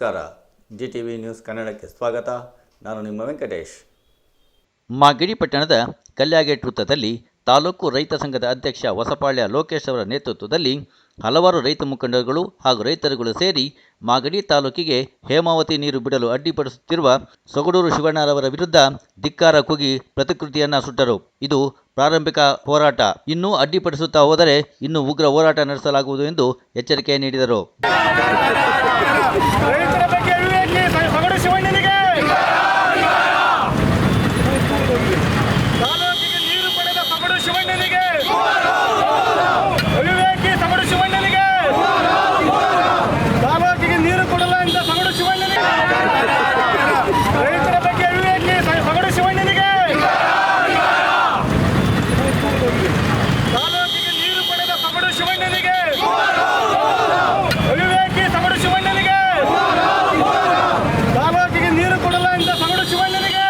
ನಮಸ್ಕಾರ. G T V news ಕನ್ನಡಕ್ಕೆ ಸ್ವಾಗತ. ನಾನು ನಿಮ್ಮ ವೆಂಕಟೇಶ್. ಮಾಗಡಿ ಪಟ್ಟಣದ ಕಲ್ಯಾಗೇಟ್ ವೃತ್ತದಲ್ಲಿ ತಾಲೂಕು ರೈತ ಸಂಘದ ಅಧ್ಯಕ್ಷ ಹೊಸಪಾಳ್ಯ ಲೋಕೇಶ್ ಅವರ ನೇತೃತ್ವದಲ್ಲಿ ಹಲವಾರು ರೈತ ಮುಖಂಡರುಗಳು ಹಾಗೂ ರೈತರುಗಳು ಸೇರಿ ಮಾಗಡಿ ತಾಲೂಕಿಗೆ ಹೇಮಾವತಿ ನೀರು ಬಿಡಲು ಅಡ್ಡಿಪಡಿಸುತ್ತಿರುವ ಸೊಗಡೂರು ಶಿವಣ್ಣರವರ ವಿರುದ್ಧ ಧಿಕ್ಕಾರ ಕೂಗಿ ಪ್ರತಿಕೃತಿಯನ್ನ ಸುಟ್ಟರು. ಇದು ಪ್ರಾರಂಭಿಕ ಹೋರಾಟ ಇನ್ನೂ ಅಡ್ಡಿಪಡಿಸುತ್ತಾ ಹೋದರೆ ಇನ್ನು ಉಗ್ರ ಹೋರಾಟ ನಡೆಸಲಾಗುವುದು ಎಂದು ಎಚ್ಚರಿಕೆ ನೀಡಿದರು ರೈತರ ಬಗ್ಗೆ ವಿವೇಕಿ ಸಗಡು ಶಿವಣ್ಣನಿಗೆ ತಾಲೂಕಿಗೆ ನೀರು ಪಡೆದ ಸಗಡು ಶಿವಣ್ಣನಿಗೆ ಅವಿವೇಕಿ ಸಗಡು ಶಿವಣ್ಣನಿಗೆ ತಾಲೂಕಿಗೆ ನೀರು ಕೊಡಲ್ಲ ಅಂತ ಸಗಡು ಶಿವಣ್ಣನಿಗೆ ರೈತರ ಬಗ್ಗೆ ಅವಿವೇಕಿ ಸಗಡು ಶಿವಣ್ಣನಿಗೆ ತಾಲೂಕಿಗೆ ನೀರು ಪಡೆದ ಸಗಡು ಶಿವಣ್ಣನಿಗೆ ಅವಿವೇಕಿ ಸಗಡು ಶಿವಣ್ಣನಿಗೆ ತಾಲೂಕಿಗೆ ನೀರು ಕೊಡಲ್ಲ ಅಂತ ಸಗಡು ಶಿವಣ್ಣನಿಗೆ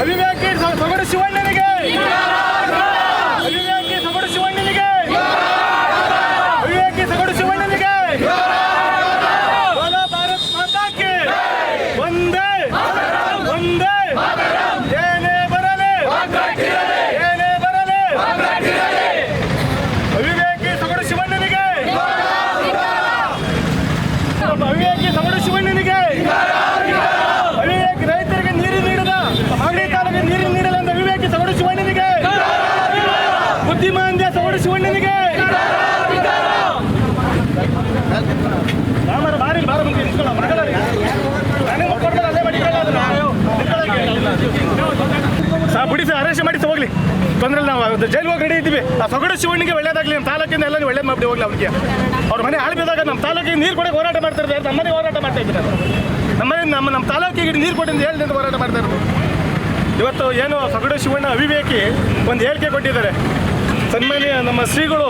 ಅವಿವೇಕಿ ಸ- ಸಗಡು ಶಿವಣ್ಣನಿಗೆ ಅವಿವೇಕಿ ಸಗಡು ಶಿವಣ್ಣನಿಗೆ ಅವಿವೇಕಿ ಸಗಡು ಶಿವಣ್ಣನಿಗೆ ಬೋಲೋ ಭಾರತ್ ಮಾತಾ ಕಿ ಒಂದೇ ಒಂದೇ ಏನೇ ಬರಲಿ ಏನೇ ಬರಲಿ ಅವಿವೇಕಿ ಸಗಡು ಶಿವಣ್ಣನಿಗೆ ಅವಿವೇಕಿ ಸಗಡು ಶಿವಣ್ಣನಿಗೆ ಅವಿವೇಕಿ ರೈತರಿಗೆ ನೀರು ನೀಡದ ಮಾಗಡಿ ತಾಲೂಕಿಗೆ ನೀರು ನೀಡಲ್ಲ ಅಂತ ಅವಿವೇಕಿ ಸಗಡು ಶಿವಣ್ಣನಿಗೆ ಬುದ್ಧಿಮಾಂದ್ಯ ರಾಮರ ಬಾರಿ ಬಾರ ನಾನೇ ಮುಟ್ಕೊಡ್ತಾರೆ, ಅದೇ ಮಾಡಿ. ಸಾ ಬಿಡಿ ಸರ್ ಮಾಡಿ ಹೋಗ್ಲಿ ತೊಂದ್ರೆ ನಾವು ಜೈಲಿಗೆ ಹೋಗಿ ರೆಡಿ ಇದ್ದೀವಿ. ಆ ಸೊಗಡು ಶಿವಣ್ಣಿಗೆ ಒಳ್ಳೇದಾಗ್ಲಿ ನಮ್ಮ ತಾಲೂಕಿಂದ ಎಲ್ಲ ಒಳ್ಳೇದು ಮಾಡಿ ಹೋಗ್ಲಿ ಅವ್ರಿಗೆ. ಅವ್ರ ಮನೆ ಆಳ್ಬಿದಾಗ ನಮ್ಮ ತಾಲೂಕಿಗೆ ನೀರು ಕೊಡಕ್ಕೆ ಹೋರಾಟ ಮಾಡ್ತಾ ಇದ್ದಾರೆ. ನಮ್ಮನೆ ಹೋರಾಟ ಮಾಡ್ತಾ ನಮ್ಮ ನಮ್ಮನೆ ನಮ್ಮ ನಮ್ಮ ತಾಲೂಕಿಗೆ ನೀರು ಕೊಟ್ಟಿಂದ ಹೇಳಿ ಹೋರಾಟ ಮಾಡ್ತಾ ಇರೋದು. ಇವತ್ತು ಏನು ಸೊಗಡು ಶಿವಣ್ಣ ಅವಿವೇಕಿ ಒಂದು ಹೇಳಿಕೆ ಕೊಟ್ಟಿದ್ದಾರೆ. ಸನ್ಮಾನ್ಯ ನಮ್ಮ ಶ್ರೀಗಳು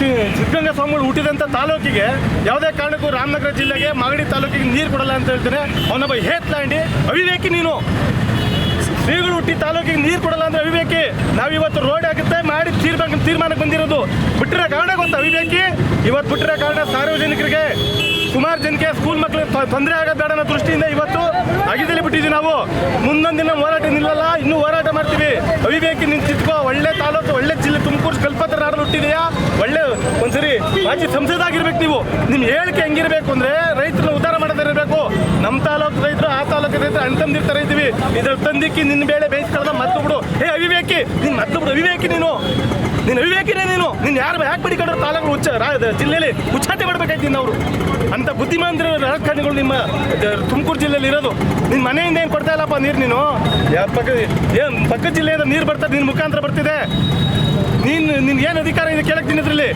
ಸಿದ್ಧಗಂಗಾ ಸ್ವಾಮಿಗಳು ಹುಟ್ಟಿದಂಥ ತಾಲೂಕಿಗೆ ಯಾವುದೇ ಕಾರಣಕ್ಕೂ ರಾಮನಗರ ಜಿಲ್ಲೆಗೆ ಮಾಗಡಿ ತಾಲೂಕಿಗೆ ನೀರು ಕೊಡಲ್ಲ ಅಂತ ಹೇಳ್ತಾರೆ ಅವನೊಬ್ಬ ಹೇತ್ಲಾಂಡಿ ಅವಿವೇಕಿ ನೀನು. ಶ್ರೀಗಳು ಹುಟ್ಟಿ ತಾಲೂಕಿಗೆ ನೀರು ಕೊಡಲ್ಲ ಅಂದ್ರೆ ಅವಿವೇಕಿ ನಾವಿವತ್ತು ರೋಡ್ ಆಗುತ್ತೆ ಮಾಡಿ ತೀರ್ಮಾನ ತೀರ್ಮಾನಕ್ಕೆ ಬಂದಿರೋದು. ಬಿಟ್ಟಿರೋ ಕಾರಣ ಗೊತ್ತಾ ಅವಿವೇಕಿ? ಇವತ್ತು ಬಿಟ್ಟಿರೋ ಕಾರಣ ಸಾರ್ವಜನಿಕರಿಗೆ, ಸುಮಾರು ಜನಕ್ಕೆ ಸ್ಕೂಲ್ ಮಕ್ಕಳು ತೊಂದರೆ ಆಗೋದು ಬೇಡ ಅನ್ನೋ ದೃಷ್ಟಿಯಿಂದ ಇವತ್ತು ಅಗಿದಲ್ಲಿ ಬಿಟ್ಟಿದ್ದೀವಿ ನಾವು. ಮುಂದೊಂದು ದಿನ ಹೋರಾಟ ನಿಲ್ಲಲ್ಲ, ಇನ್ನೂ ಹೋರಾಟ ಮಾಡ್ತೀವಿ. ಅವಿವೇಕಿ ನಿನ್ ಚಿತ್ಕೋ ಒಳ್ಳೆ ತಾಲೂಕು ಒಳ್ಳೆ ಜಿಲ್ಲೆ ತುಮಕೂರು ಹುಟ್ಟಿದೆಯಾ ಒಳ್ಳೆ ಒಂದ್ಸರಿ ಮಾಜಿ ಸಂಸದಾಗಿರ್ಬೇಕು ನೀವು. ನಿಮ್ಮ ಹೇಳಿಕೆ ಹೆಂಗಿರ್ಬೇಕು ಅಂದ್ರೆ ರೈತರನ್ನ ಉದ್ಧಾರ ಮಾಡೋದಿರಬೇಕು ನಮ್ಮ ತಾಲೂಕು ರೈತರು, ಆ ತಾಲೂಕು ರೈತರು ಅಣ್ತಂದಿರ್ ತರ ಇದ್ದೀವಿ. ಇದ್ರ ತಂದಿಕ್ಕಿ ನಿನ್ ಬೇಳೆ ಬೇಯಿಸ್ಕೊಳ್ಳೋದ ಮತ್ತು ಬಿಡು. ಹೇ ಅವಿವೇಕಿ, ನಿನ್ ಮತ್ತು ಬಿಡು. ಅವಿವೇಕಿ ನೀನು. ನೀನು ಅವಿವೇಕಿನೇ ನೀನು. ನೀನು ಯಾರು ಯಾಕೆ ಬಿಡಿಕೊಂಡ್ರೆ ತಾಲೂಕು ಹುಚ್ಚ ಜಿಲ್ಲೆಯಲ್ಲಿ ಹುಚ್ಚಾಟೆ ಮಾಡ್ಬೇಕಾಯ್ತು ನೀನು ಅವರು. ಅಂತ ಬುದ್ಧಿಮಾಂತರ ರಾಜಕಾರಣಿಗಳು ನಿಮ್ಮ ತುಮಕೂರು ಜಿಲ್ಲೆಯಲ್ಲಿ ಇರೋದು. ನಿನ್ ಮನೆಯಿಂದ ಏನು ಕೊಡ್ತಾ ಇಲ್ಲಪ್ಪ ನೀರು ನೀನು? ಪಕ್ಕ ಏನು ಪಕ್ಕ ಜಿಲ್ಲೆಯಿಂದ ನೀರು ಬರ್ತಾ ನಿನ್ನ ಮುಖಾಂತರ ಬರ್ತಿದೆ. ನೀನು ನಿನ್ಗೇನು ಅಧಿಕಾರ ಇದೆ ಕೇಳಕ್ಕೆ ನಿನ್ನದ್ರಲ್ಲಿ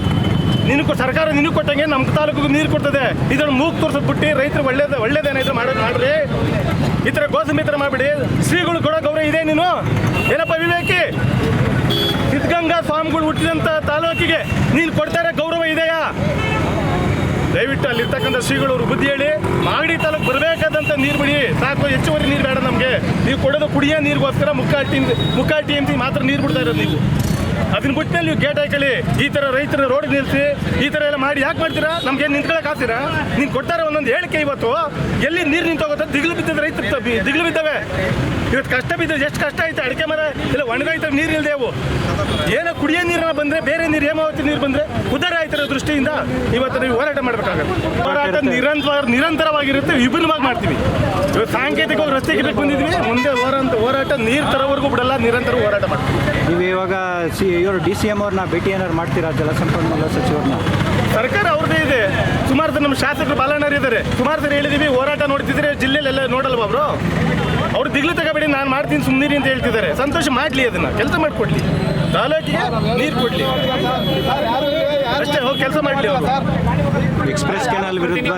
ನಿನಗೂ ಸರ್ಕಾರ ನಿನಗೆ ಕೊಟ್ಟಂಗೆ ನಮ್ಮ ತಾಲೂಕಿಗೆ ನೀರು ಕೊಡ್ತದೆ. ಇದನ್ನು ಮೂಗ್ ಬಿಟ್ಟು ರೈತರು ಒಳ್ಳೇದು ಒಳ್ಳೇದೇನಾದ್ರು ಮಾಡೋದು ಮಾಡ್ರಿ. ಈ ಥರ ಗೋಸಂಬಿ ಥರ ಮಾಡಿಬಿಡಿ. ಶ್ರೀಗಳು ಕೊಡೋ ಗೌರವ ಇದೆ ನೀನು. ಏನಪ್ಪ ವಿವೇಕಿ? ಸಿದ್ಧಗಂಗಾ ಸ್ವಾಮಿಗಳು ಹುಟ್ಟಿದಂಥ ತಾಲೂಕಿಗೆ ನೀನು ಕೊಡ್ತಾರೆ ಗೌರವ ಇದೆಯಾ? ದಯವಿಟ್ಟು ಅಲ್ಲಿರ್ತಕ್ಕಂಥ ಶ್ರೀಗಳು ಅವ್ರಿಗೆ ಬುದ್ಧಿ ಹೇಳಿ. ಮಾಗಡಿ ತಾಲೂಕು ಬರಬೇಕಾದಂಥ ನೀರು ಬಿಡಿ. ಸಾಕು, ಹೆಚ್ಚುವರಿ ನೀರು ಬೇಡ ನಮಗೆ. ನೀವು ಕೊಡೋದು ಕುಡಿಯೋ ನೀರಿಗೋಸ್ಕರ ಮುಕ್ಕಾಟಿ ಮುಕ್ಕಾಟಿ ಅಂತ ಮಾತ್ರ ನೀರು ಬಿಡ್ತಾ ಇರೋದು ನೀವು. ಅದನ್ನ ಬಿಟ್ಟಲ್ಲಿ ನೀವು ಗೇಟ್ ಹಾಕಲಿ ಈ ಥರ ರೈತರ ರೋಡ್ ನಿಲ್ಲಿಸಿ ಈ ಥರ ಎಲ್ಲ ಮಾಡಿ. ಯಾಕೆ ಮಾಡ್ತೀರಾ? ನಮ್ಗೆ ನಿಂತ್ಕೊಳಕ್ ಆಗ್ತೀರಾ? ನೀನು ಕೊಡ್ತಾರೆ ಒಂದೊಂದು ಹೇಳಿಕೆ ಇವತ್ತು. ಎಲ್ಲಿ ನೀರು ನಿಂತೋಗುತ್ತೆ? ದಿಗ್ಲು ಬಿದ್ದಿದ್ದ ರೈತರ ದಿಗ್ಲು ಬಿದ್ದವೆ. ಇವತ್ತು ಕಷ್ಟ ಬಿದ್ದ ಎಷ್ಟು ಕಷ್ಟ ಆಯ್ತು ಅಡಿಕೆ ಮರ ಇಲ್ಲ ಒಣಗಾಯ್ತು ನೀರು ಇಲ್ದೇವು. ಏನೋ ಕುಡಿಯೋ ನೀರನ್ನ ಬಂದ್ರೆ ಬೇರೆ ನೀರು, ಹೇಮಾವತಿ ನೀರು ಬಂದ್ರೆ ಉದಾರ ಆಯ್ತಿರೋ ದೃಷ್ಟಿಯಿಂದ ಇವತ್ತು ನೀವು ಹೋರಾಟ ಮಾಡಬೇಕಾಗುತ್ತೆ. ಹೋರಾಟ ನಿರಂತರ ನಿರಂತರವಾಗಿರುತ್ತೆ. ವಿಭಿನ್ನವಾಗಿ ಮಾಡ್ತೀವಿ. ಸಾಂಕೇತಿಕವಾಗಿ ರಸ್ತೆಗೆ ಬೇಕು ಬಂದಿದ್ವಿ ಮುಂದೆ ಹೋರಾಟ ಹೋರಾಟ ನೀರು ತರೋವರೆಗೂ ಬಿಡಲ್ಲ ನಿರಂತರ ಹೋರಾಟ ಮಾಡ್ತೀವಿ. ನೀವು ಇವಾಗ ಸಿ ಇವರು ಡಿ ಸಿ ಎಂ ಅವ್ರನ್ನ ಭೇಟಿ ಏನಾದ್ರು ಮಾಡ್ತೀರಾ ಜಲಸಂಪನ್ಮೂಲ ಸಚಿವರನ್ನ? ಸರ್ಕಾರ ಅವ್ರದ್ದೇ ಇದೆ. ಸುಮಾರು ನಮ್ಮ ಶಾಸಕರು ಬಾಲಣ್ಣರು ಇದ್ದಾರೆ ಸುಮಾರು ಸರಿ ಹೇಳಿದೀವಿ ಹೋರಾಟ ನೋಡ್ತಿದ್ರೆ ಜಿಲ್ಲೆಲೆಲ್ಲ ನೋಡಲ್ವಾ ಅವರು ಅವ್ರು ದಿಗ್ಲು ತಗೋಬೇಡಿ ನಾನು ಮಾಡ್ತೀನಿ ಸುಮ್ಮನಿರಿ ಅಂತ ಹೇಳ್ತಿದ್ದಾರೆ. ಸಂತೋಷ ಮಾಡಲಿ ಅದನ್ನ ಕೆಲಸ ಮಾಡಿಕೊಡ್ಲಿ. ತಾಲೂಕಿಗೆ ನೀರು ಕೊಡ್ಲಿ. ಅಷ್ಟೇ ಹೋಗಿ ಕೆಲಸ ಮಾಡಲಿ ಎಕ್ಸ್ಪ್ರೆಸ್ ಕೆನಾಲ್ ವಿರುದ್ಧ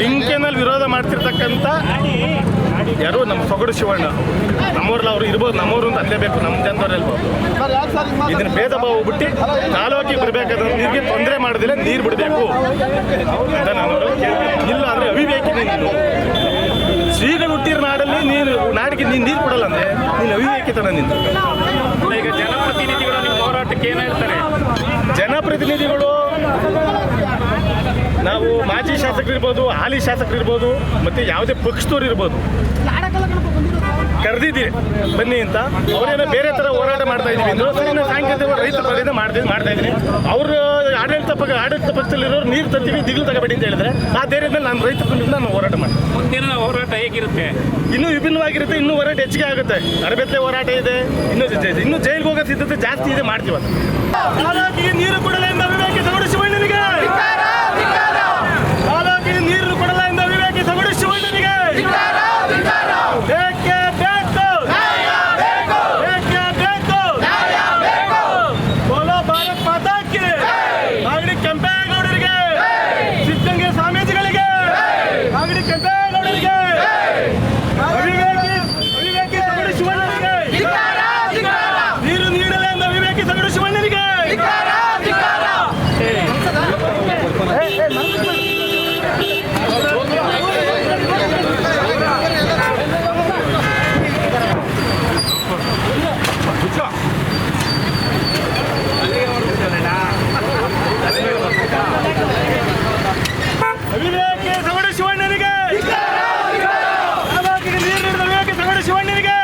ಲಿಂಕೆನಲ್ಲಿ ವಿರೋಧ ಮಾಡ್ತಿರ್ತಕ್ಕಂಥ ಯಾರು ನಮ್ಮ ಸೊಗಡು ಶಿವಣ್ಣ? ನಮ್ಮೂರ್ಲ ಅವರು ಇರ್ಬೋದು ನಮ್ಮೂರು ಅಂತ ಅಲ್ಲೇಬೇಕು ನಮ್ಮ ಜನದವ್ರಲ್ವ ಇದನ್ನ ಭೇದ ಭಾವ ಬಿಟ್ಟು ತಾಲೂಕಿಗೆ ಬರಬೇಕಾದ್ರೆ ನೀರಿಗೆ ತೊಂದರೆ ಮಾಡೋದಿಲ್ಲ ನೀರು ಬಿಡಬೇಕು. ಅಂತ ನಾನು ಇಲ್ಲ ಅಂದ್ರೆ ಅವಿವೇಕಿ ನೀನು. ಶ್ರೀಗಳು ಹುಟ್ಟಿರೋ ನಾಡಲ್ಲಿ ನೀರು ನಾಡಿಗೆ ನೀನು ನೀರು ಕೊಡಲ್ಲ ಅಂದ್ರೆ ನೀನು ಅವಿವೇಕಿತನ ನಿಂತು ಈಗ ಜನಪ್ರತಿನಿಧಿಗಳು ನಿಮ್ಮ ಹೋರಾಟಕ್ಕೆ ಏನು ಹೇಳ್ತಾರೆ? ಜನಪ್ರತಿನಿಧಿಗಳು ನಾವು ಮಾಜಿ ಶಾಸಕರಿರ್ಬೋದು ಹಾಲಿ ಶಾಸಕರಿರ್ಬೋದು ಮತ್ತು ಯಾವುದೇ ಪಕ್ಷದವ್ರು ಇರ್ಬೋದು. ಕರೆದಿದ್ದೀರಿ. ಬನ್ನಿ ಅಂತ. ಅವರೇನೋ ಬೇರೆ ಥರ ಹೋರಾಟ ಮಾಡ್ತಾ ಇದ್ದೀವಿ ಅಂದ್ರು ಸರಿ ನಾನು ಸಾಯಂಕಾಲ ರೈತರ ಪರದಿಂದ ಮಾಡ್ತೀವಿ ಮಾಡ್ತಾ ಇದ್ದೀನಿ. ಅವರು ಆಡಳಿತ ಪಕ್ಕ ಆಡಳಿತ ಪಕ್ಷದಲ್ಲಿರೋರು ನೀರು ತರ್ತೀವಿ ದಿಗಿಲು ತಗೋಬೇಡಿ ಅಂತ ಹೇಳಿದ್ರೆ ಆ ಧೈರ್ಯದ ಮೇಲೆ ನಾನು ರೈತ ಕುಟುಂಬದಿಂದ ನಾನು ಹೋರಾಟ ಮಾಡ್ತೀನಿ. ಮುಂದಿನ ಹೋರಾಟ ಹೇಗಿರುತ್ತೆ? ಇನ್ನೂ ವಿಭಿನ್ನವಾಗಿರುತ್ತೆ ಇನ್ನೂ ಹೋರಾಟ ಹೆಚ್ಚಿಗೆ ಆಗುತ್ತೆ. ಅರಬೆತ್ತಲೆ ಹೋರಾಟ ಇದೆ ಇನ್ನು ಇದೆ ಇನ್ನು ಜೈಲಿಗೆ ಹೋಗೋ ಸಿದ್ಧತೆ ಜಾಸ್ತಿ ಇದೆ ಮಾಡ್ತೀವಿ ಅದು ನೀರು ನೀರು ಕೊಡಲ್ಲ ಎಂದ ವಿವೇಕಿ ಸಗುಡು ಶಿವಣ್ಣನಿಗೆ ತಾಲೂಕಿಗೆ ನೀರು ಕೊಡಲ್ಲ ಎಂದ ವಿವೇಕಿ ಸಗುಡು ಶಿವಣ್ಣನಿಗೆ ಬೇಕೇ ಬೇಕು ಬೇಕೇ ಬೇಕು ಬೋಲೋ ಭಾರತ್ ಮಾತಾ ಕಿ ಮಾಗಡಿ ಕೆಂಪೇಗೌಡರಿಗೆ ಸಿದ್ಧಗಂಗೆ ಸ್ವಾಮೀಜಿಗಳಿಗೆ ಮಾಗಡಿ ಕೆಂಪೇಗೌಡರಿಗೆ ಅವಿವೇಕಿ ಅವಿವೇಕಿ ಸಗುಡು ಶಿವಣ್ಣನಿಗೆ ನೀರು ನೀಡಲ್ಲ ಎಂದ ಅವಿವೇಕಿ ಸಗುಡು ಶಿವಣ್ಣನಿಗೆ ಅವಿವೇಕಿ ಸಗುಡು ಶಿವಣ್ಣನಿಗೆ ತಾಲೂಕಿಗೆ ನೀರು ನೀಡಿದ ಅವಿವೇಕಿ ಸಗುಡು ಶಿವಣ್ಣನಿಗೆ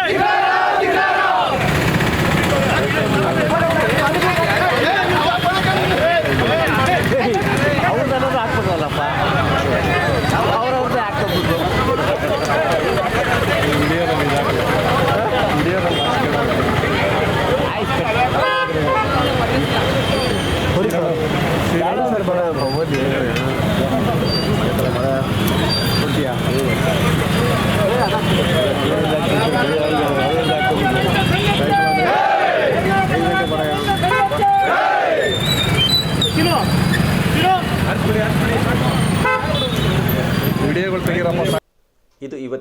ತಿನ್ನು ತಿನ್ನು ಇದು